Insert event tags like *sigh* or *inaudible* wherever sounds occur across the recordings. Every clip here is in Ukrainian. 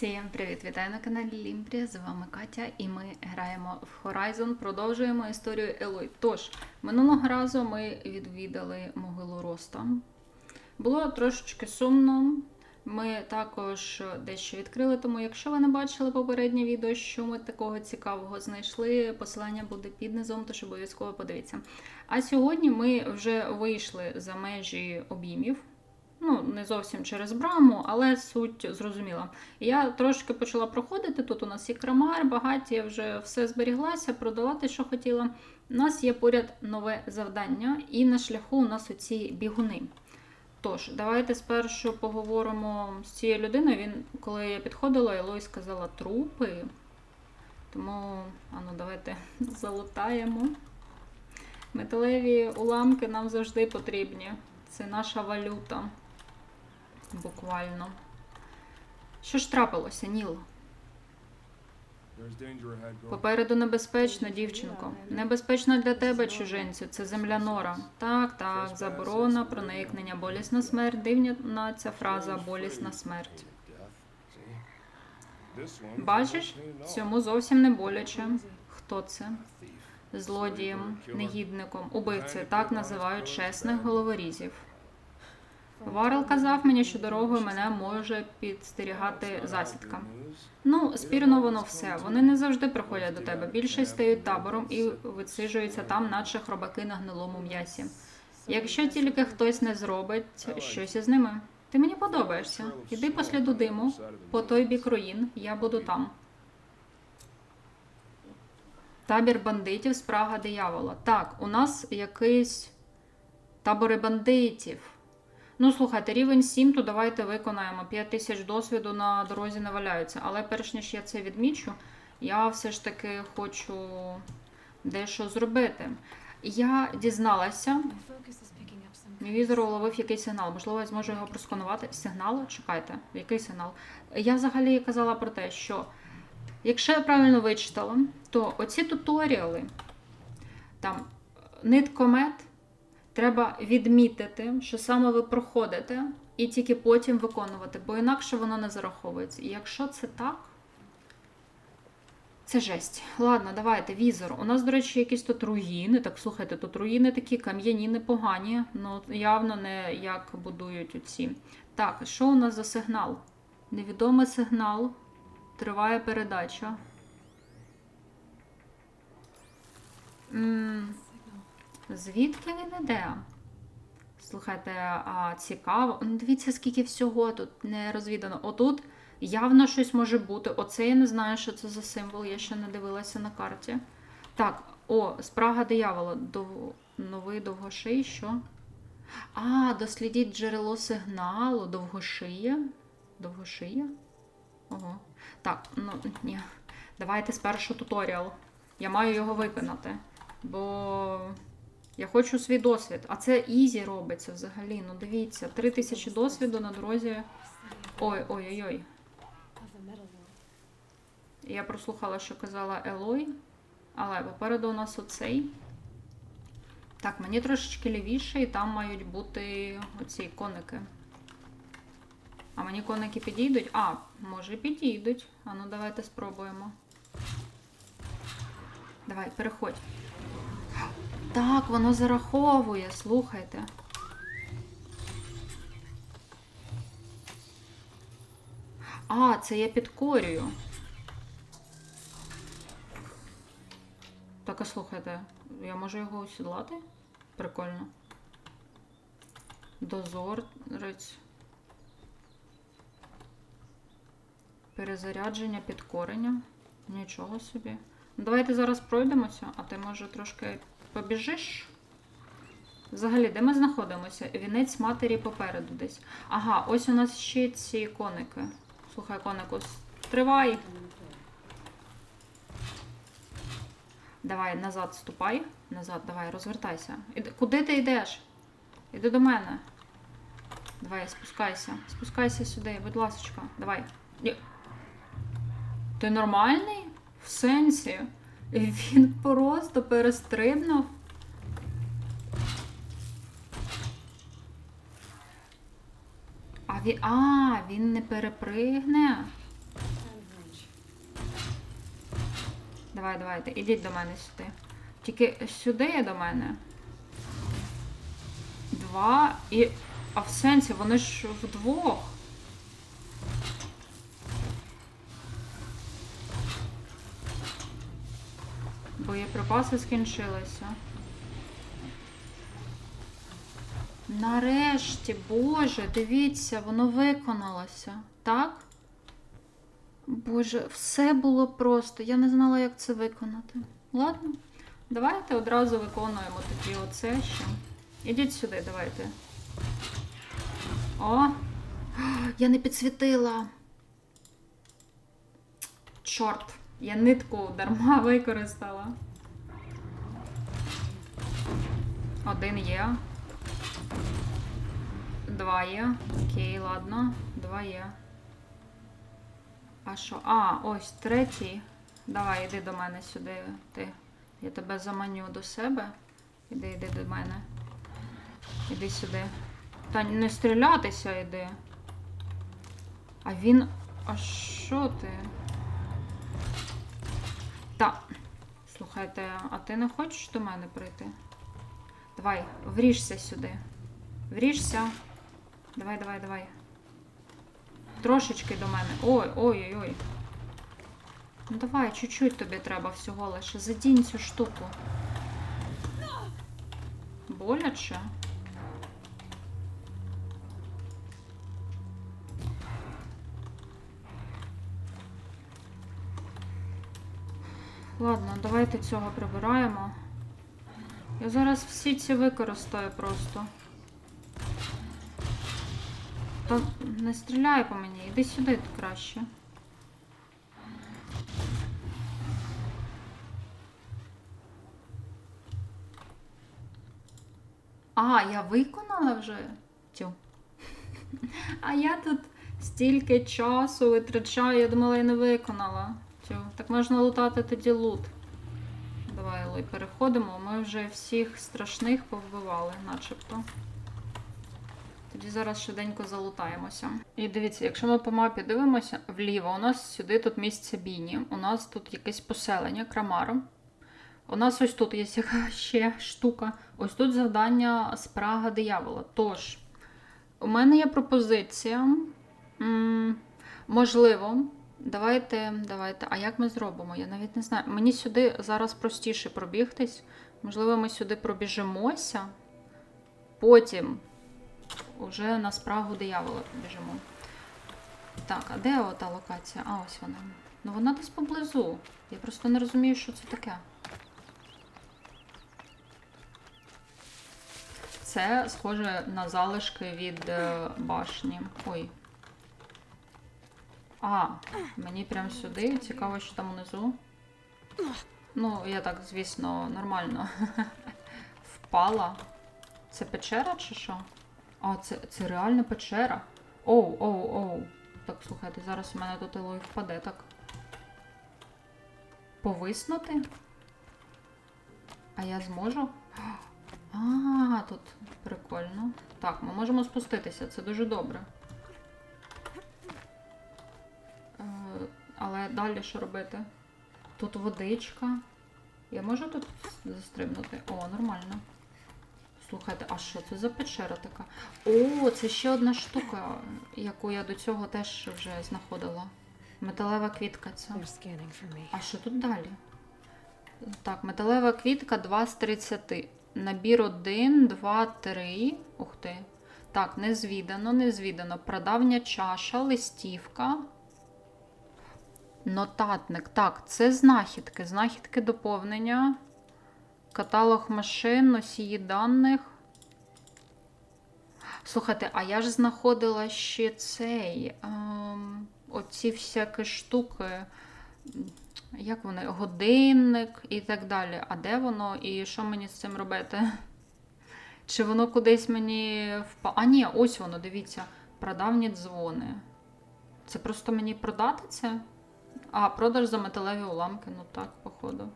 Всім привіт! Вітаю на каналі Лімбрія. З вами Катя, і ми граємо в Horizon. Продовжуємо історію Елой. Тож, минулого разу ми відвідали могилу Роста. Було трошечки сумно. Ми також дещо відкрили, тому якщо ви не бачили попереднє відео, що ми такого цікавого знайшли, посилання буде під низом, тож обов'язково подивіться. А сьогодні ми вже вийшли за межі обіймів. Ну, не зовсім через браму, але суть зрозуміла. Я трошки почала проходити. Тут у нас є крамар, багаті, вже все зберіглася, продала те, що хотіла. У нас є поряд нове завдання, і на шляху у нас оці бігуни. Тож, давайте спершу поговоримо з цією людиною. Він, коли я підходила, Елой сказала трупи. Тому, ану, давайте *laughs* залутаємо. Металеві уламки нам завжди потрібні. Це наша валюта. Буквально. Що ж трапилося, Ніл? Попереду небезпечно, дівчинко. Небезпечно для тебе, чужинцю. Це земля нора. Так, так, заборона, проникнення, болісна смерть. Дивна ця фраза болісна смерть. Бачиш, цьому зовсім не боляче. Хто це? Злодієм, негідником, убивцею, так називають чесних головорізів. Варел казав мені, що дорогою мене може підстерігати засідка. Ну, спірно воно все. Вони не завжди приходять до тебе. Більшість стають табором і висиджуються там, наче хробаки на гнилому м'ясі. Якщо тільки хтось не зробить щось із ними. Ти мені подобаєшся. Іди по сліду диму, по той бік руїн, я буду там. Табір бандитів спрага диявола. Так, у нас якийсь табори бандитів. Ну, слухайте, рівень 7, то давайте виконаємо. 5 тисяч досвіду на дорозі не валяються. Але перш ніж я це відмічу, я все ж таки хочу дещо зробити. Я дізналася, мій візор уловив якийсь сигнал. Можливо, я зможу його просканувати. Сигнал? Чекайте, який сигнал? Я взагалі казала про те, що якщо я правильно вичитала, то оці туторіали, там ниткомет. Треба відмітити, що саме ви проходите, і тільки потім виконувати, бо інакше воно не зараховується. І якщо це так, це жесть. Ладно, давайте, візор. У нас, до речі, якісь тут руїни. Так, слухайте, тут руїни такі кам'яні, непогані, ну явно не як будують оці. Так, що у нас за сигнал? Невідомий сигнал. Триває передача. Звідки він іде? Слухайте, а цікаво. Ну, Дивіться, скільки всього тут не розвідано. Отут явно щось може бути. Оце я не знаю, що це за символ, я ще не дивилася на карті. Так, о, спрага диявола. Дов... Новий довгоший, що? А, дослідіть джерело сигналу, довгошия. Довгошия? Ого. Так, ну ні. Давайте спершу туторіал. Я маю його виконати. Бо. Я хочу свій досвід. А це ізі робиться взагалі. Ну дивіться, три тисячі досвіду на дорозі. Ой-ой-ой. Я прослухала, що казала Елой. Але попереду у нас оцей. Так, мені трошечки лівіше, і там мають бути оці коники. А мені коники підійдуть? А, може підійдуть. А ну давайте спробуємо. Давай, переходь. Так, воно зараховує, слухайте. А, це я підкорюю. Так, а слухайте, я можу його осідлати? Прикольно. Дозорець. Перезарядження, підкорення. Нічого собі. Давайте зараз пройдемося, а ти може трошки побіжиш? Взагалі, де ми знаходимося? Вінець матері попереду десь. Ага, ось у нас ще ці коники. Слухай, конику, стривай. Давай, назад ступай. Назад, давай, розвертайся. Іди. Куди ти йдеш? Іди до мене. Давай, спускайся. Спускайся сюди, будь ласка. Давай. Ти нормальний? В сенсі? Він просто перестрибнув. А він... А, він не перепригне. Давай, давайте, ідіть до мене сюди. Тільки сюди є до мене. Два і. А в сенсі, вони ж вдвох. Боєприпаси скінчилися. Нарешті, Боже, дивіться, воно виконалося. Так? Боже, все було просто. Я не знала, як це виконати. Ладно, давайте одразу виконуємо тоді оце ще. Ідіть сюди, давайте. О! *gasps* Я не підсвітила. Чорт, я нитку дарма *laughs* використала. Один є. Два є. Окей, ладно. Два є. А що? А, ось третій. Давай, іди до мене сюди. Ти. Я тебе заманю до себе. Іди, іди до мене. Іди сюди. Та не стрілятися іди. А він. А що ти? Та. Слухайте, а ти не хочеш до мене прийти? Давай, вріжся сюди. Вріжся. Давай, давай, давай. Трошечки до мене. Ой, ой, ой, ой. Ну давай, чуть-чуть тобі треба всього лише. Задінь цю штуку. Боляче? Ладно, давайте цього прибираємо. Я зараз всі ці використаю просто. Та не стріляй по мені, іди сюди краще. А, я виконала вже цю. *laughs* А я тут стільки часу витрачаю, я думала, я не виконала цю. Так можна лутати тоді лут. Давай, Лой, переходимо. Ми вже всіх страшних повбивали, начебто. Тоді зараз швиденько залутаємося. І дивіться, якщо ми по мапі дивимося вліво, у нас сюди тут місце Біні. У нас тут якесь поселення, Крамаро. У нас ось тут є яка ще штука. Ось тут завдання спрага диявола. Тож, у мене є пропозиція. Можливо, давайте, давайте. А як ми зробимо? Я навіть не знаю. Мені сюди зараз простіше пробігтись. Можливо, ми сюди пробіжимося. Потім уже на спрагу диявола біжимо. Так, а де ота локація? А, ось вона. Ну вона десь поблизу. Я просто не розумію, що це таке. Це схоже на залишки від е, башні. Ой. А, мені прям сюди. Цікаво, що там внизу. Ну, я так, звісно, нормально *laughs* впала. Це печера чи що? А, це, це реально печера. Оу, оу, оу. Так, слухайте, зараз у мене тут Елой впаде, так. Повиснути? А я зможу? А, тут прикольно. Так, ми можемо спуститися, це дуже добре. Але далі що робити? Тут водичка. Я можу тут застрибнути? О, нормально. Слухайте, а що це за печера така? О, це ще одна штука, яку я до цього теж вже знаходила. Металева квітка ця. Me. А що тут далі? Так, металева квітка 2 з 30. Набір 1, 2, 3. Ух ти. Так, незвідано, незвідано. Прадавня чаша, листівка. Нотатник. Так, це знахідки. Знахідки доповнення. Каталог машин, носії даних. Слухайте, а я ж знаходила ще цей. Ем, оці всякі штуки. Як вони? Годинник і так далі. А де воно і що мені з цим робити? Чи воно кудись мені впало? А ні, ось воно, дивіться. Прадавні дзвони. Це просто мені продати це? А, продаж за металеві уламки, ну так, походу.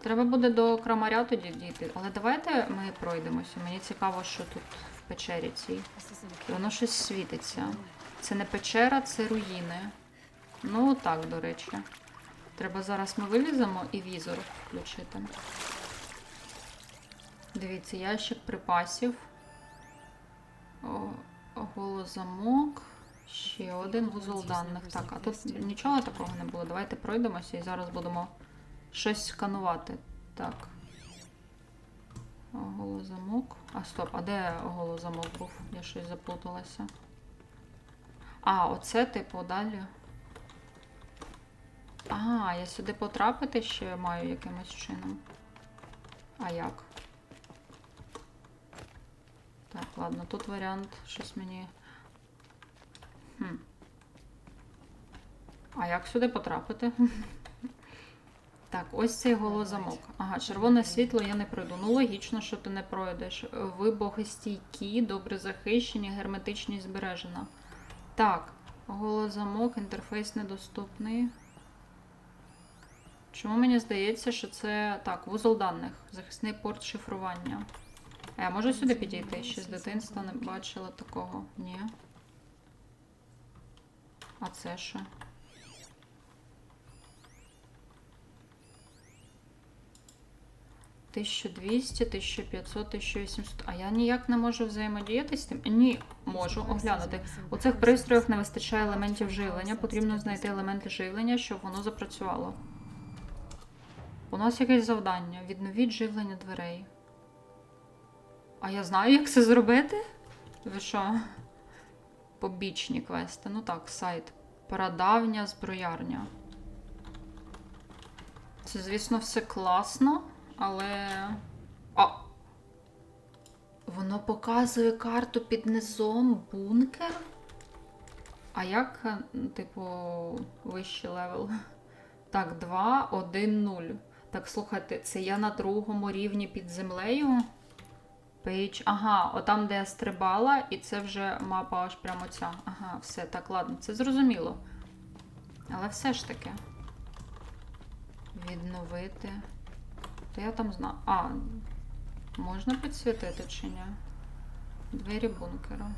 Треба буде до крамаря тоді дійти. Але давайте ми пройдемося. Мені цікаво, що тут в печері цій. І воно щось світиться. Це не печера, це руїни. Ну, так, до речі. Треба зараз ми виліземо і візор включити. Дивіться, ящик припасів. Голозамок. Ще один вузол даних. Так, а тут нічого такого не було. Давайте пройдемося і зараз будемо щось сканувати. Так. Голозамок. А стоп, а де голозамок був? Я щось заплуталася. А, оце, типу, далі. А, я сюди потрапити ще маю якимось чином. А як? Так, ладно, тут варіант щось мені. Хм. А як сюди потрапити? *laughs* Так, ось цей голозамок. Ага, червоне світло я не пройду. Ну, логічно, що ти не пройдеш. Ви богостійкі, добре захищені, герметичність збережена. Так, голозамок, інтерфейс недоступний. Чому мені здається, що це так, вузол даних, захисний порт шифрування. А я можу сюди підійти? Ще з дитинства не бачила такого. Ні. А це що? Тисячу 1200, 1500, 1800. А я ніяк не можу взаємодіяти з тим? Ні, можу оглянути. У цих пристроях не вистачає елементів живлення. Потрібно знайти елементи живлення, щоб воно запрацювало. У нас якесь завдання. Відновіть живлення дверей. А я знаю, як це зробити? Ви що? Побічні квести. Ну так, сайт. Прадавня зброярня. Це, звісно, все класно, але. А! Воно показує карту під низом бункер. А як, е, типу, вищий левел? Так, 2, 1, 0. Так, слухайте, це я на другому рівні під землею. Пейдж. Ага, отам, де я стрибала, і це вже мапа аж прямо ця. Ага, все, так, ладно, це зрозуміло. Але все ж таки. Відновити. То я там знаю. А, можна підсвітити чи ні? Двері бункера.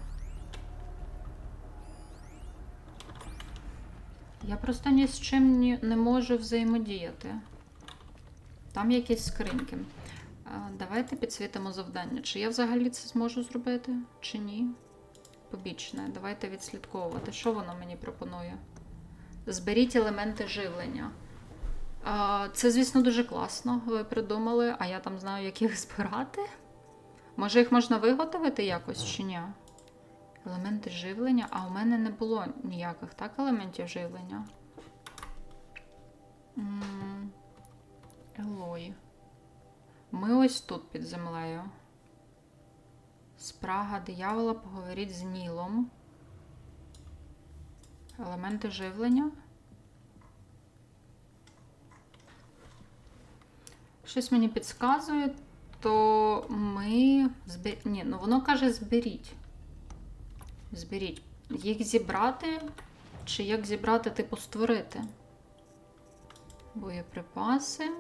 Я просто ні з чим не можу взаємодіяти. Там якісь скриньки. Давайте підсвітимо завдання. Чи я взагалі це зможу зробити, чи ні? Побічне. Давайте відслідковувати. Що воно мені пропонує? Зберіть елементи живлення. Це, звісно, дуже класно. Ви придумали, а я там знаю, як їх збирати. Може, їх можна виготовити якось чи ні? Елементи живлення, а у мене не було ніяких так елементів живлення. Елої. Ми ось тут під землею. Спрага диявола, поговоріть з Нілом. Елементи живлення. Щось мені підказує, то ми збер... Ні, ну воно каже зберіть. Зберіть. Їх зібрати, чи як зібрати, типу, створити? Боєприпаси,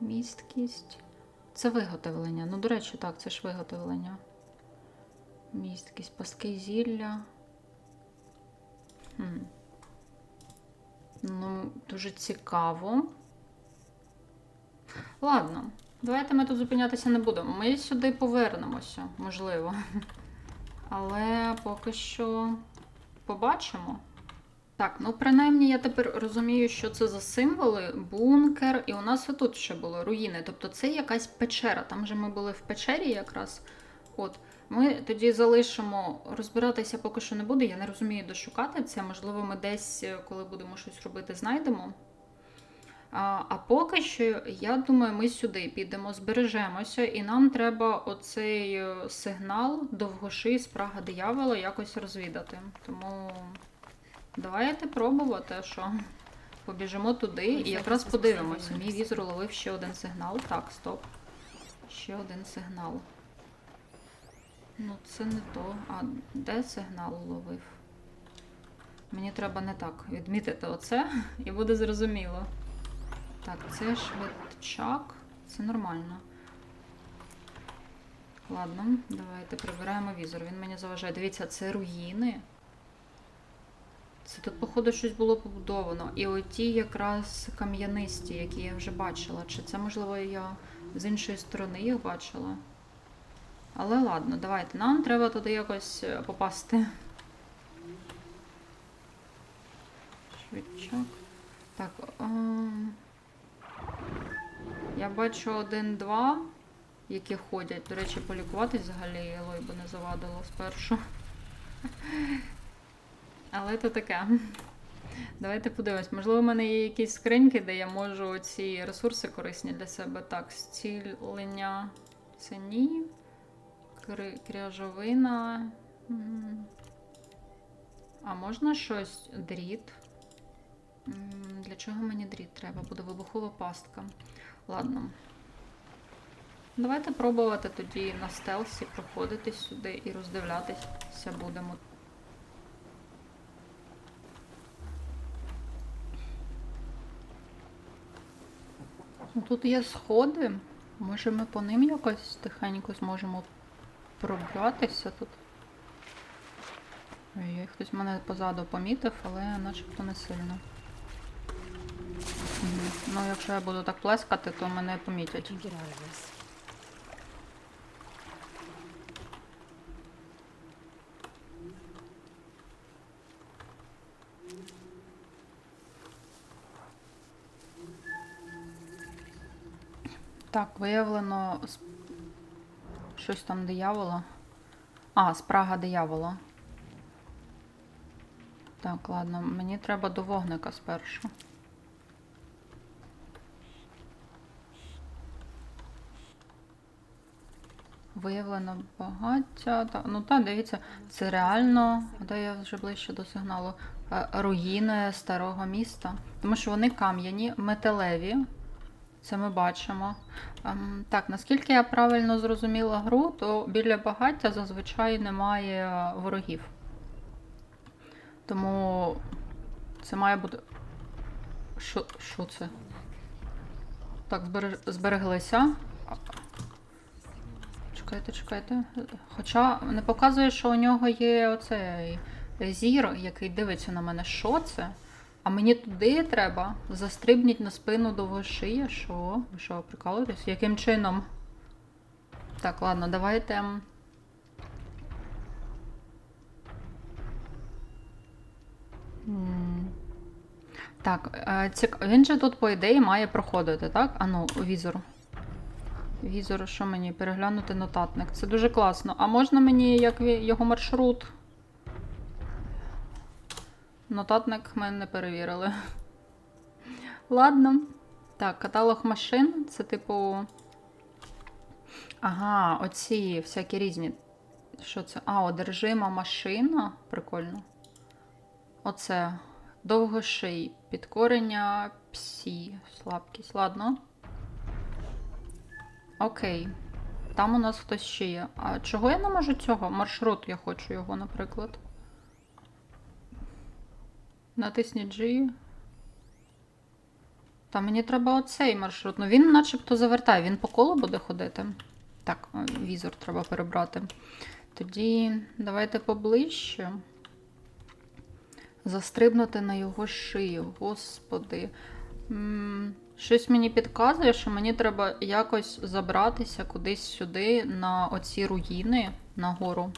місткість. Це виготовлення. Ну, до речі, так, це ж виготовлення. Місткість, пастки зілля. Хм. Ну, дуже цікаво. Ладно, давайте ми тут зупинятися не будемо. Ми сюди повернемося, можливо. Але поки що побачимо. Так, ну принаймні я тепер розумію, що це за символи, бункер, і у нас отут ще були руїни. Тобто це якась печера. Там же ми були в печері якраз. От, ми тоді залишимо, розбиратися поки що не буде. Я не розумію, де шукати це. Можливо, ми десь, коли будемо щось робити, знайдемо. А, а поки що, я думаю, ми сюди підемо, збережемося, і нам треба оцей е, сигнал довгоший спрага диявола якось розвідати. Тому давайте пробувати, що побіжимо туди і якраз подивимося. Мій візор ловив ще один сигнал. Так, стоп. Ще один сигнал. Ну, це не то. А де сигнал ловив? Мені треба не так відмітити оце, і буде зрозуміло. Так, це швидчак. Це нормально. Ладно, давайте прибираємо візор. Він мені заважає. Дивіться, це руїни. Це тут, походу, щось було побудовано. І оті якраз кам'янисті, які я вже бачила. Чи це, можливо, я з іншої сторони їх бачила? Але ладно, давайте. Нам треба туди якось е, попасти. Швидчак. Так. ем, Я бачу один-два, які ходять. До речі, полікуватись взагалі Елой би не завадило спершу. Але то таке. Давайте подивимось. Можливо, в мене є якісь скриньки, де я можу ці ресурси корисні для себе. Так, зцілення це ні. Кряжовина. А можна щось? Дріт. Для чого мені дріт треба? Буде вибухова пастка. Ладно. Давайте пробувати тоді на стелсі проходити сюди і роздивлятися будемо. Тут є сходи. Може ми по ним якось тихенько зможемо пробратися тут. Ой, хтось мене позаду помітив, але начебто не сильно. Ну, якщо я буду так плескати, то мене помітять. Так, виявлено щось там диявола. А, спрага диявола. Так, ладно, мені треба до вогника спершу. Виявлено багаття. Ну так, дивіться, це реально, де я вже ближче до сигналу, е, руїни старого міста. Тому що вони кам'яні, металеві. Це ми бачимо. Ем, так, наскільки я правильно зрозуміла гру, то біля багаття зазвичай немає ворогів. Тому це має бути. Що, що це? Так, збереж... збереглися. Чекайте, чекайте. Хоча не показує, що у нього є оцей зір, який дивиться на мене. Що це? А мені туди треба застрибніть на спину довго шия. Що? Ви що, прикалуєтесь? Яким чином? Так, ладно, давайте. Так, е, цік... він же тут, по ідеї, має проходити, так? Ану, візор. Візор, що мені? Переглянути нотатник. Це дуже класно. А можна мені як його маршрут? Нотатник ми не перевірили. Ладно. Так, каталог машин. Це типу. Ага, оці всякі різні. Що це? А, одержима машина. Прикольно. Оце. Довгоший. Підкорення псі. Слабкість. Ладно. Окей. Там у нас хтось ще є. А чого я не можу цього? Маршрут я хочу його, наприклад. Натисніть G. Та мені треба оцей маршрут. Ну він начебто завертає, він по колу буде ходити. Так, візор треба перебрати. Тоді давайте поближче. Застрибнути на його шию. Господи. Щось мені підказує, що мені треба якось забратися кудись сюди на оці руїни нагору.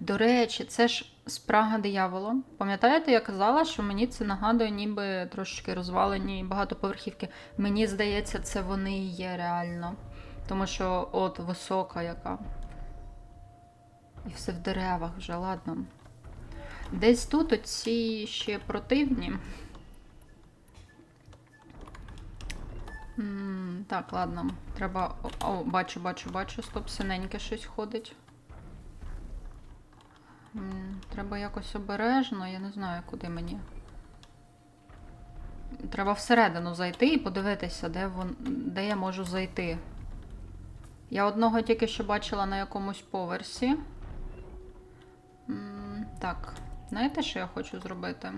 До речі, це ж спрага диявола. Пам'ятаєте, я казала, що мені це нагадує, ніби трошки розвалені багатоповерхівки. Мені здається, це вони і є реально. Тому що от висока яка. І все в деревах вже, ладно. Десь тут оці ще противні. Так, ладно. Треба. О, бачу, бачу, бачу. Стоп, синеньке щось ходить. Треба якось обережно, я не знаю, куди мені. Треба всередину зайти і подивитися, де, вон... де я можу зайти. Я одного тільки що бачила на якомусь поверсі. Так, знаєте, що я хочу зробити?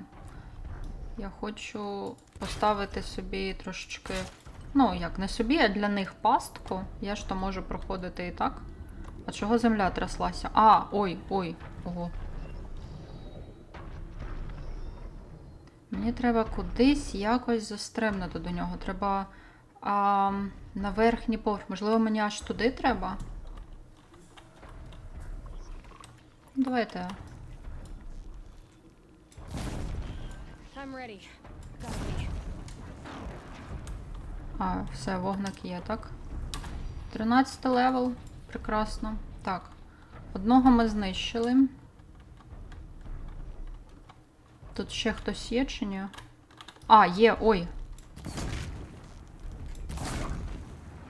Я хочу поставити собі трошечки. Ну, як не собі, а для них пастку. Я ж то можу проходити і так. А чого земля тряслася? А, ой, ой, ого. Мені треба кудись якось застрибнути до нього. Треба а, на верхній поверх. Можливо, мені аж туди треба. Давайте. А, все, вогник є, так? 13 левел. Прекрасно. Так. Одного ми знищили. Тут ще хтось є чи ні? А, є, ой.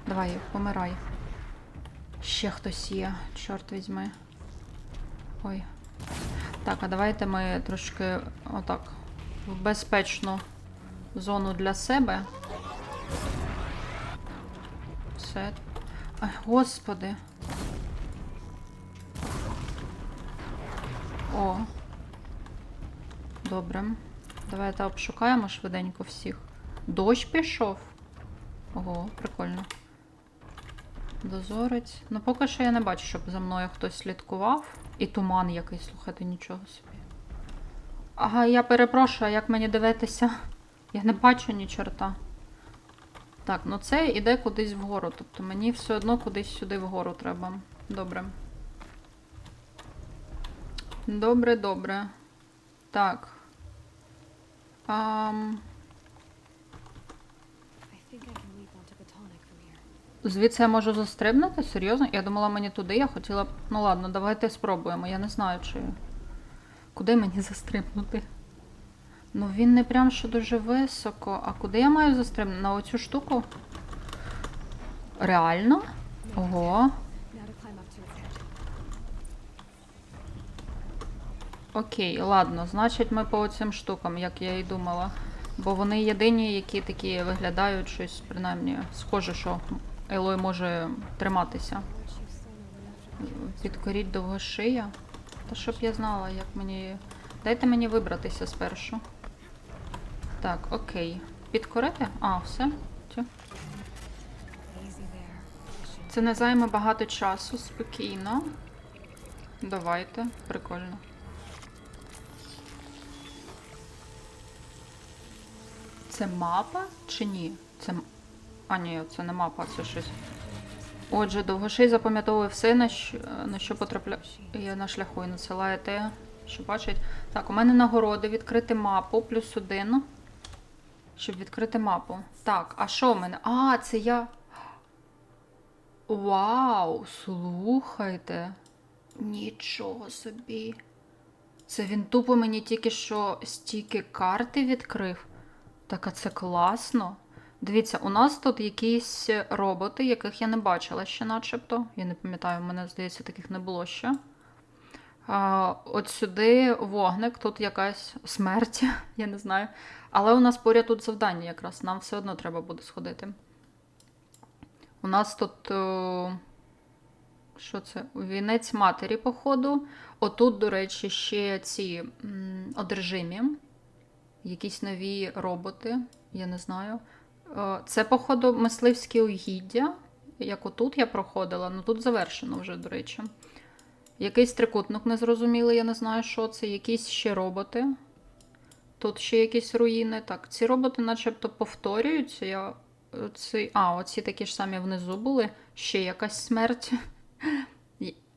Давай, помирай. Ще хтось є, чорт візьми. Ой. Так, а давайте ми трошки отак в безпечну зону для себе. Все. Ай, господи. О. Добре. Давайте обшукаємо швиденько всіх. Дощ пішов. Ого, прикольно. Дозорець. Ну, поки що я не бачу, щоб за мною хтось слідкував. І туман якийсь, слухайте, нічого собі. Ага, я перепрошую, як мені дивитися? Я не бачу ні чорта. Так, ну це іде кудись вгору. Тобто мені все одно кудись сюди вгору треба. Добре. Добре, добре. Так. Ам, звідси я можу застрибнути? Серйозно? Я думала мені туди, я хотіла. Ну ладно, давайте спробуємо. Я не знаю, чи. Куди мені застрибнути? Ну він не прям що дуже високо. А куди я маю застрибнути? На оцю штуку? Реально? Ого. Окей, ладно, значить ми по цим штукам, як я і думала. Бо вони єдині, які такі виглядають щось, принаймні, схоже, що Елой може триматися. Підкоріть довгошия. Та щоб я знала, як мені. Дайте мені вибратися спершу. Так, окей. Підкорити? А, все. Це не займе багато часу, спокійно. Давайте, прикольно. Це мапа чи ні? Це. А, ні, це не мапа, це щось. Отже, довгоший запам'ятовує все, на що, на що потрапляє на шляху і надсилає те, що бачить. Так, у мене нагороди відкрити мапу плюс один. Щоб відкрити мапу. Так, а що в мене? А, це я. Вау, слухайте. Нічого собі. Це він тупо мені тільки що стільки карти відкрив. Так, а це класно. Дивіться, у нас тут якісь роботи, яких я не бачила ще начебто. Я не пам'ятаю, у мене, здається, таких не було ще. А, от сюди вогник, тут якась смерть, *laughs* я не знаю. Але у нас поряд тут завдання якраз, нам все одно треба буде сходити. У нас тут. Що це? Вінець матері, походу. Отут, до речі, ще ці одержимі. Якісь нові роботи, я не знаю. Е, Це, походу, мисливські угіддя. Як отут я проходила, ну тут завершено вже, до речі. Якийсь трикутник незрозумілий, я не знаю, що це. Якісь ще роботи. Тут ще якісь руїни. Так, ці роботи начебто повторюються. Я... Ці... А, оці такі ж самі внизу були. Ще якась смерть. *laughs*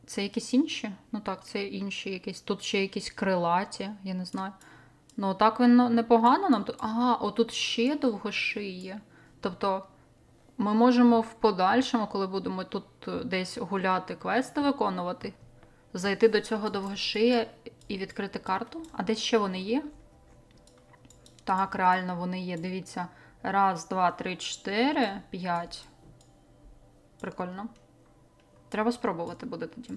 Це якісь інші? Ну так, це інші якісь. Тут ще якісь крилаті, я не знаю. Ну, так він ну, непогано нам. Ага, отут ще довгошиє. Тобто ми можемо в подальшому, коли будемо тут е, десь гуляти, квести виконувати, зайти до цього довгошия і відкрити карту. А десь ще вони є? Так, реально вони є. Дивіться. Раз, два, три, чотири, п'ять. Прикольно. Треба спробувати буде тоді.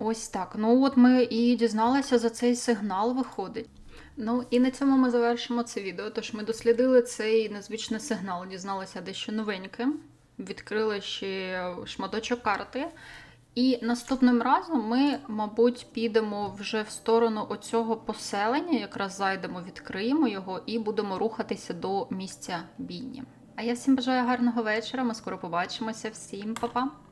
Ось так. Ну, от ми і дізналися за цей сигнал виходить. Ну і на цьому ми завершимо це відео. Тож ми дослідили цей незвичний сигнал, дізналися дещо новеньке, відкрили ще шматочок карти. І наступним разом ми, мабуть, підемо вже в сторону оцього поселення, якраз зайдемо, відкриємо його і будемо рухатися до місця бійні. А я всім бажаю гарного вечора. Ми скоро побачимося. Всім па-па!